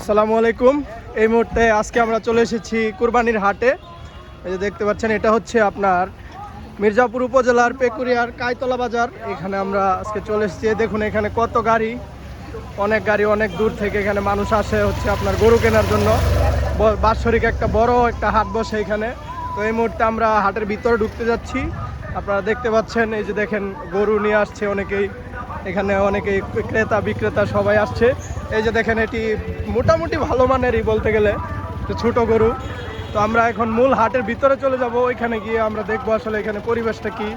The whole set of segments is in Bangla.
আসসালামু আলাইকুম। এই মুহূর্তে আজকে আমরা চলে এসেছি কুরবানির হাটে। এই যে দেখতে পাচ্ছেন, এটা হচ্ছে আপনার মির্জাপুর উপজেলার পেকুরিয়ার কাইতলা বাজার। এখানে আমরা আজকে চলে এসেছি। দেখুন, এখানে কত গাড়ি, অনেক গাড়ি অনেক দূর থেকে এখানে মানুষ আসে হচ্ছে আপনার গরু কেনার জন্য। বাৎসরিক একটা বড় একটা হাট বসে এখানে। তো এই মুহূর্তে আমরা হাটের ভিতরে ঢুকতে যাচ্ছি। আপনারা দেখতে পাচ্ছেন, এই যে দেখেন, গরু নিয়ে আসছে অনেকেই। এখানে অনেকেই ক্রেতা, বিক্রেতা সবাই আসছে। এই যে দেখেন, এটি মোটামুটি ভালো মানেরই বলতে গেলে তো ছোট গরু। তো আমরা এখন মূল হাটের ভিতরে চলে যাব। ওইখানে গিয়ে আমরা দেখব আসলে এখানে পরিবেশটা কি,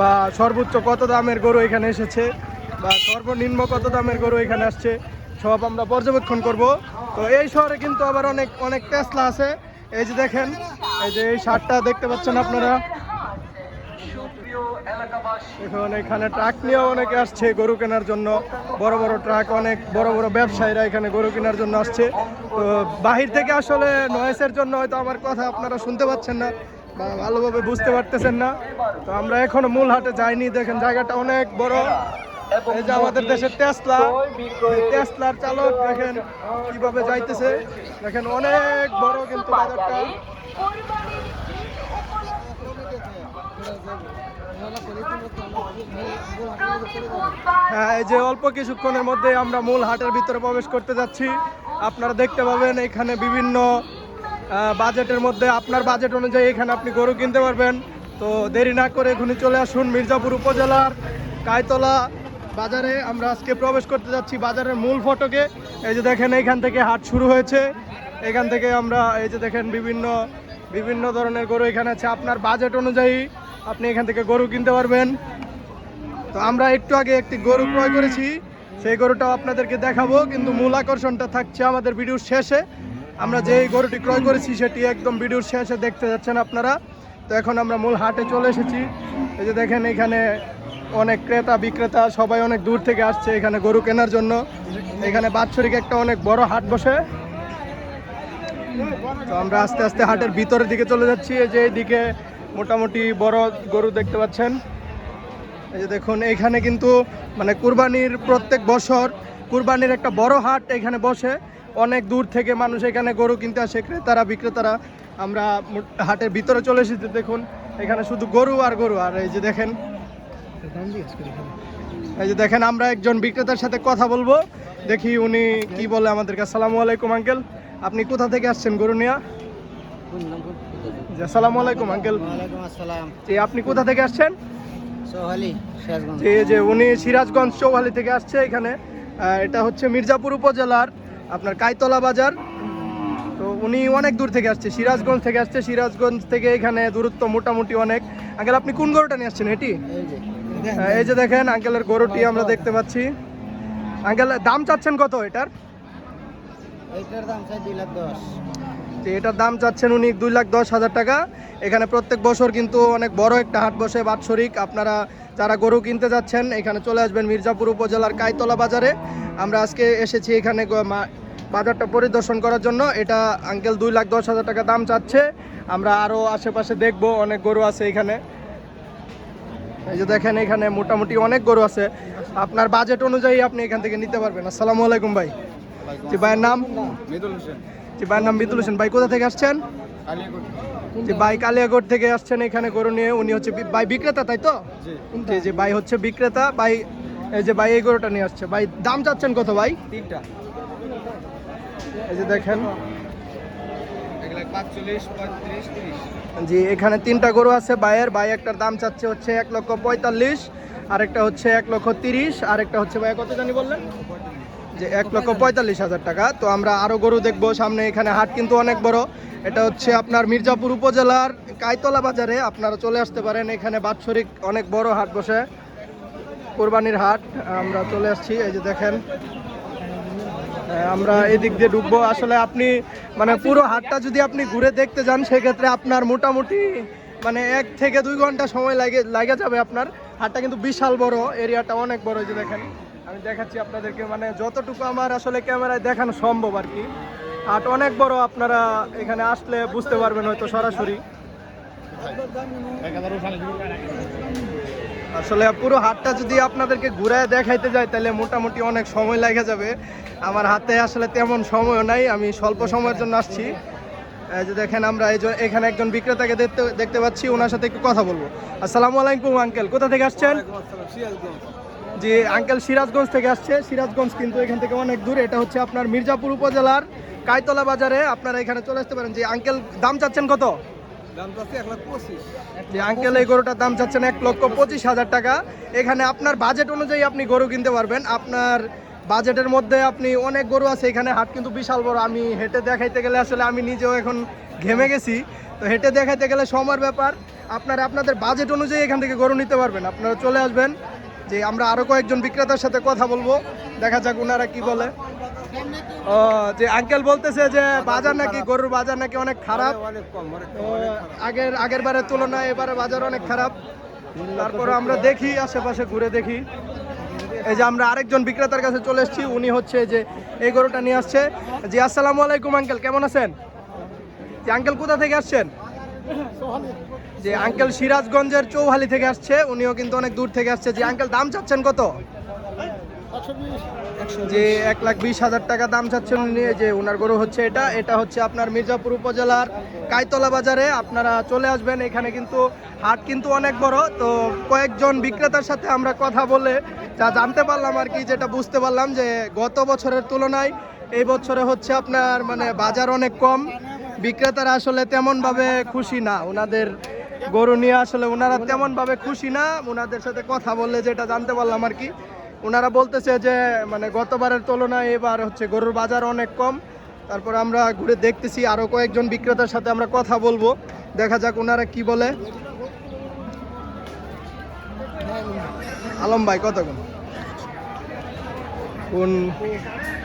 বা সর্বোচ্চ কত দামের গরু এখানে এসেছে, বা সর্বনিম্ন কত দামের গরু এখানে আসছে, সব আমরা পর্যবেক্ষণ করব। তো এই শহরে কিন্তু আবার অনেক অনেক টেসলা আছে। এই যে দেখেন, এই যে এই শার্টটা দেখতে পাচ্ছেন আপনারা। এখন এখানে ট্রাক নিয়েও অনেকে আসছে গরু কেনার জন্য। বড় বড় ট্রাক অনেক বড় বড় ব্যবসায়ীরা এখানে গরু কেনার জন্য আসছে। তো বাহির থেকে আসলে নয়েসের জন্য হয়তো আমার কথা আপনারা শুনতে পাচ্ছেন না বা ভালোভাবে বুঝতে পারতেছেন না। তো আমরা এখনও মূল হাটে যাইনি। দেখেন জায়গাটা অনেক বড়। এই যে আমাদের দেশের টেসলা টেসলার চালক দেখেন কীভাবে যাইতেছে। দেখেন অনেক বড় কিন্তু বাজারটা। হ্যাঁ এই যে অল্প কিছুক্ষণের মধ্যে আমরা মূল হাটের ভিতরে প্রবেশ করতে যাচ্ছি। আপনারা দেখতে পাবেন এখানে বিভিন্ন বাজেটের মধ্যে আপনার বাজেট অনুযায়ী এখানে আপনি গরু কিনতে পারবেন। তো দেরি না করে এখানে চলে আসুন মির্জাপুর উপজেলার কায়তলা বাজারে। আমরা আজকে প্রবেশ করতে যাচ্ছি বাজারের মূল ফটকে। এই যে দেখেন, এইখান থেকে হাট শুরু হয়েছে। এখান থেকে আমরা, এই যে দেখেন, বিভিন্ন বিভিন্ন ধরনের গরু এখানে আছে। আপনার বাজেট অনুযায়ী আপনি এখান থেকে গরু কিনতে পারবেন। তো আমরা একটু আগে একটি গরু ক্রয় করেছি। সেই গরুটাও আপনাদেরকে দেখাবো, কিন্তু মূল আকর্ষণটা থাকছে আমাদের ভিডিওর শেষে। আমরা যেই গরুটি ক্রয় করেছি, সেটি একদম ভিডিওর শেষে দেখতে যাচ্ছেন আপনারা। তো এখন আমরা মূল হাটে চলে এসেছি। এই যে দেখেন, এখানে অনেক ক্রেতা, বিক্রেতা, সবাই অনেক দূর থেকে আসছে এখানে গরু কেনার জন্য। এখানে বাৎসরিক একটা অনেক বড় হাট বসে। তো আমরা আস্তে আস্তে হাটের ভিতরের দিকে চলে যাচ্ছি। যে এইদিকে মোটামুটি বড় গরু দেখতে পাচ্ছেন। এই যে দেখুন, এইখানে কিন্তু মানে কুরবানির প্রত্যেক বছর কুরবানির একটা বড় হাট এখানে বসে। অনেক দূর থেকে মানুষ এখানে গরু কিনতে আসে, ক্রেতারা, বিক্রেতারা। আমরা হাটের ভিতরে চলে এসেছি, দেখুন। এখানে শুধু গরু আর গরু, আর এই যে দেখেন। এই যে দেখেন, আমরা একজন বিক্রেতার সাথে কথা বলব। দেখি উনি কি বলে আমাদেরকে, আসসালামু আলাইকুম, আঙ্কেল। আপনি কোথা থেকে আসছেন গরু নিয়া? আসসালামু আলাইকুম আঙ্কেল। ওয়ালাইকুম আসসালাম। জি আপনি কোথা থেকে আসছেন? সোহালি শেষগঞ্জ যে যে উনি সিরাজগঞ্জ চৌহালি থেকে আসছে এখানে। এটা হচ্ছে মির্জাপুর উপজেলার আপনার কাইতলা বাজার। তো উনি অনেক দূর থেকে আসছে সিরাজগঞ্জ থেকে আসছে। সিরাজগঞ্জ থেকে এখানে দূরত্ব মোটামুটি অনেক। আঙ্কেল আপনি কোন গরুটা নিয়ে আসছেন এটি? এই যে দেখেন। আঙ্কেলের গরুটি আমরা দেখতে পাচ্ছি। আঙ্কেল দাম চাচ্ছেন কত এটার? এইটার দাম চাই দুই লাখ দশ। যে এটার দাম চাচ্ছেন উনি দুই লাখ দশ হাজার টাকা। এখানে প্রত্যেক বছর কিন্তু অনেক বড় একটা হাট বসে বাৎসরিক। আপনারা যারা গরু কিনতে যাচ্ছেন এখানে চলে আসবেন মির্জাপুর উপজেলার কাইতলা বাজারে। আমরা আজকে এসেছি এখানে বাজারটা পরিদর্শন করার জন্য। এটা আঙ্কেল দুই লাখ দশ হাজার টাকা দাম চাচ্ছে। আমরা আরও আশেপাশে দেখব অনেক গরু আছে এখানে। এই যে দেখেন এখানে মোটামুটি অনেক গরু আছে। আপনার বাজেট অনুযায়ী আপনি এখান থেকে নিতে পারবেন। আসসালামু আলাইকুম ভাই। জি ভাইয়ের নাম? মৃদুল হোসেন। জি ভাইয়ের নাম বিতুল হোসেন। ভাই কোথা থেকে আসছেন? যে ভাই কালিয়াগড় থেকে আসছেন এখানে গরু নিয়ে। উনি হচ্ছে ভাই বিক্রেতা তাই তো? জি। জি ভাই হচ্ছে বিক্রেতা। ভাই এই যে ভাই এই গরুটা নিয়ে আসছে। ভাই দাম চাচ্ছেন কত ভাই? তিনটা। এই যে দেখেন। জি এখানে তিনটা গরু আছে ভাইয়ের। ভাই একটার দাম চাচ্ছে হচ্ছে এক লক্ষ পঁয়তাল্লিশ আরেকটা হচ্ছে এক লক্ষ তিরিশ আরেকটা হচ্ছে ভাই কত জানি বললেন? যে এক লক্ষ পঁয়তাল্লিশ হাজার টাকা। তো আমরা আরও গরু দেখব, সামনে এখানে হাট কিন্তু অনেক বড়। এটা হচ্ছে আপনার মির্জাপুর উপজেলার কাইতলা বাজারে, আপনারা চলে আসতে পারেন। এখানে বাৎসরিক অনেক বড় হাট বসে, কোরবানির হাট। আমরা চলে আসছি, এই যে দেখেন। আমরা এদিক দিয়ে ঢুকবো। আসলে আপনি মানে পুরো হাটটা যদি আপনি ঘুরে দেখতে যান, সেক্ষেত্রে আপনার মোটামুটি মানে এক থেকে দুই ঘণ্টা সময় লাগে লাগে যাবে আপনার। হাটটা কিন্তু বিশাল বড়, এরিয়াটা অনেক বড়, এই যে দেখেন। আমি দেখাচ্ছি আপনাদেরকে মানে যতটুকু আমার আসলে ক্যামেরায় দেখানো সম্ভব আর কি। হাট অনেক বড় আপনারা এখানে আসলে বুঝতে পারবেন হয়তো সরাসরি। আসলে পুরো হাটটা যদি আপনাদেরকে ঘুরায় দেখাইতে যাই তাহলে মোটামুটি অনেক সময় লেগে যাবে। আমার হাতে আসলে তেমন সময়ও নাই, আমি স্বল্প সময়ের জন্য আসছি। যে দেখেন আমরা, এই এখানে একজন বিক্রেতাকে দেখতে দেখতে পাচ্ছি, ওনার সাথে একটু কথা বলব। আসসালামু আলাইকুম, আঙ্কেল, কোথা থেকে আসছেন? জি আঙ্কেল সিরাজগঞ্জ থেকে আসছে সিরাজগঞ্জ কিন্তু এখান থেকে অনেক দূর। এটা হচ্ছে আপনার মির্জাপুর উপজেলার কাইতলা বাজারে। আপনারা এখানে চলে আসতে পারেন। যে আঙ্কেল দাম চাচ্ছেন কত? যে আঙ্কেল এই গরুটার দাম চাচ্ছেন এক লক্ষ পঁচিশ হাজার টাকা। এখানে আপনার বাজেট অনুযায়ী আপনি গরু কিনতে পারবেন। আপনার বাজেটের মধ্যে আপনি অনেক গরু আছে। এখানে হাট কিন্তু বিশাল বড়। আমি হেঁটে দেখাইতে গেলে আসলে আমি নিজেও এখন ঘেমে গেছি। তো হেঁটে দেখাইতে গেলে সময়ের ব্যাপার। আপনারা আপনাদের বাজেট অনুযায়ী এখান থেকে গরু নিতে পারবেন। আপনারা চলে আসবেন। যে আমরা আরও কয়েকজন বিক্রেতার সাথে কথা বলব। দেখা যাক ওনারা কি বলে। ও, যে আঙ্কেল বলতেছে যে বাজার নাকি গরুর বাজার নাকি অনেক খারাপ। আগের আগের বারের তুলনায় এবারে বাজার অনেক খারাপ। তারপরে আমরা দেখি, আশেপাশে ঘুরে দেখি। এই যে আমরা আরেকজন বিক্রেতার কাছে চলে এসেছি, উনি হচ্ছে যে এই গরুটা নিয়ে আসছে। জি, আসসালামু আলাইকুম আঙ্কেল কেমন আছেন? আঙ্কেল কোথা থেকে আসছেন? যে আঙ্কেল সিরাজগঞ্জের চৌহালি থেকে আসছে, উনিও কিন্তু অনেক দূর থেকে আসছে। যে আঙ্কেল, দাম চাচ্ছেন কত? যে এক লাখ বিশ হাজার টাকা দাম চাচ্ছেন উনি যে ওনার গরু হচ্ছে এটা। এটা হচ্ছে আপনার মির্জাপুর উপজেলার কাইতলা বাজারে। আপনারা চলে আসবেন, এখানে কিন্তু হাট কিন্তু অনেক বড়। তো কয়েকজন বিক্রেতার সাথে আমরা কথা বলে যা জানতে পারলাম আর কি, যেটা বুঝতে পারলাম যে গত বছরের তুলনায় এই বছরে হচ্ছে আপনার মানে বাজার অনেক কম। বিক্রেতারা আসলে তেমনভাবে খুশি না। ওনাদের গরু নিয়ে আসলে ওনারা তেমনভাবে খুশি না। ওনাদের সাথে কথা বললে যেটা জানতে পারলাম আর কি। ওনারা বলতেছে যে মানে গতবারের তুলনায় এবার হচ্ছে গরুর বাজার অনেক কম। তারপর আমরা ঘুরে দেখতেছি আরও কয়েকজন বিক্রেতার সাথে আমরা কথা বলব। দেখা যাক ওনারা কি বলে। আলম ভাই কত কোন কোন